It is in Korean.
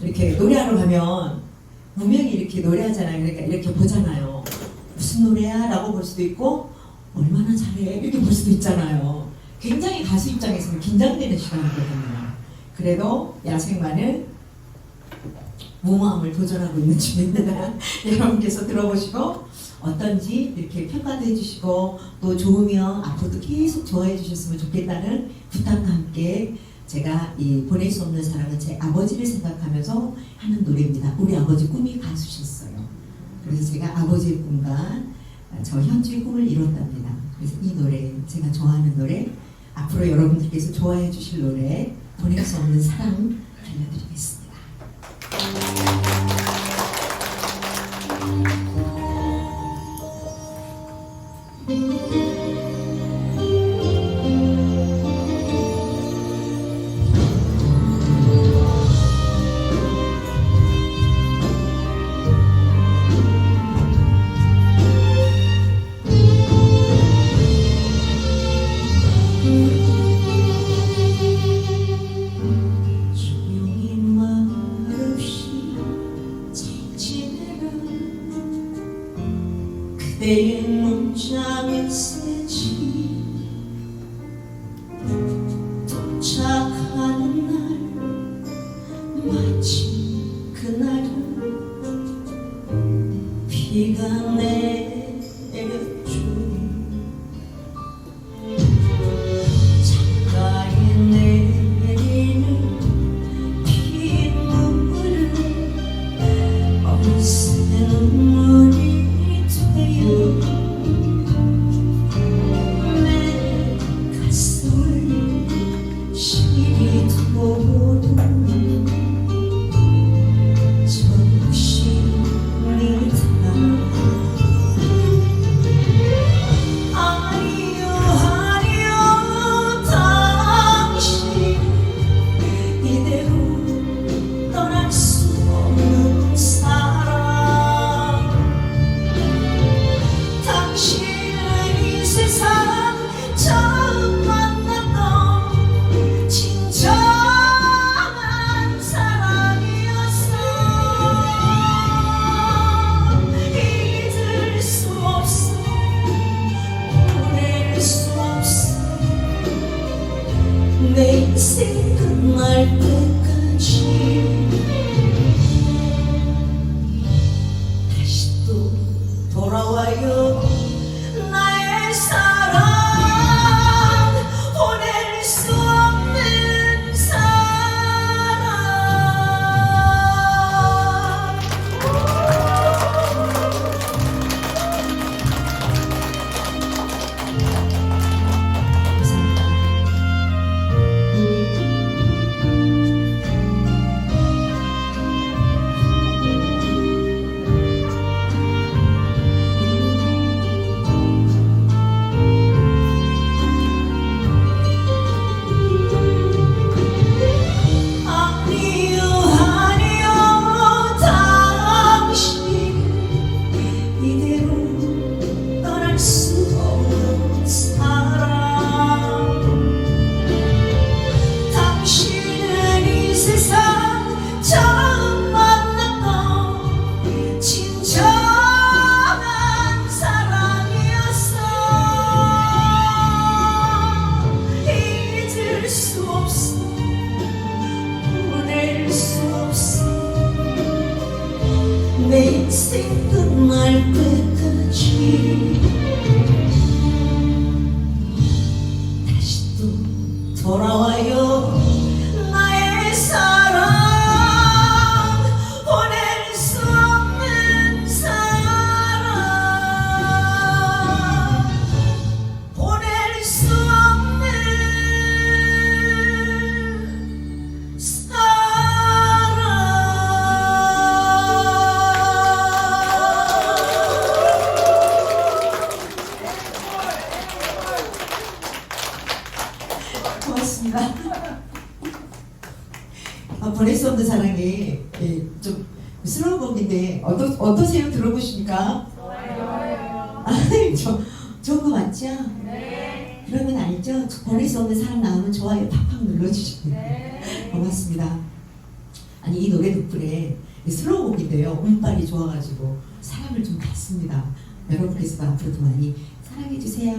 이렇게 노래하러 가면 분명히 이렇게 노래하잖아요. 그러니까 이렇게 보잖아요. 무슨 노래야? 라고 볼 수도 있고 얼마나 잘해? 이렇게 볼 수도 있잖아요. 굉장히 가수 입장에서는 긴장되는 시간이거든요. 그래도 야생마늘 무모함을 도전하고 있는 중입니다. 여러분께서 들어보시고 어떤지 이렇게 평가도 해주시고 또 좋으면 앞으로도 계속 좋아해 주셨으면 좋겠다는 부탁과 함께 제가 이 보낼 수 없는 사랑은 제 아버지를 생각하면서 하는 노래입니다. 우리 아버지 꿈이 가수셨어요. 그래서 제가 아버지의 꿈과 저 현주의 꿈을 이뤘답니다. 그래서 이 노래 제가 좋아하는 노래 앞으로 여러분들께서 좋아해 주실 노래 보낼 수 없는 사랑 들려드리겠습니다. 그대의 문자 메시지. 도착하는 날 내 인생 끝날 때까지. 다시 또 돌아와요 고맙습니다. 아, 보낼 수 없는 사랑이 예, 좀 슬로우 곡인데 어떠, 어떠세요? 들어보시니까? 아, 저, 좋은 거 맞죠? 네. 건 알죠? 보낼 수 없는 사랑 나오면 좋아요 팍팍 눌러주시고요. 고맙습니다. 아니 이 노래 덕분에 이 슬로우 곡인데요. 운빨이 좋아가지고 사랑을 좀 받습니다. 여러분께서도 앞으로도 많이 사랑해 주세요.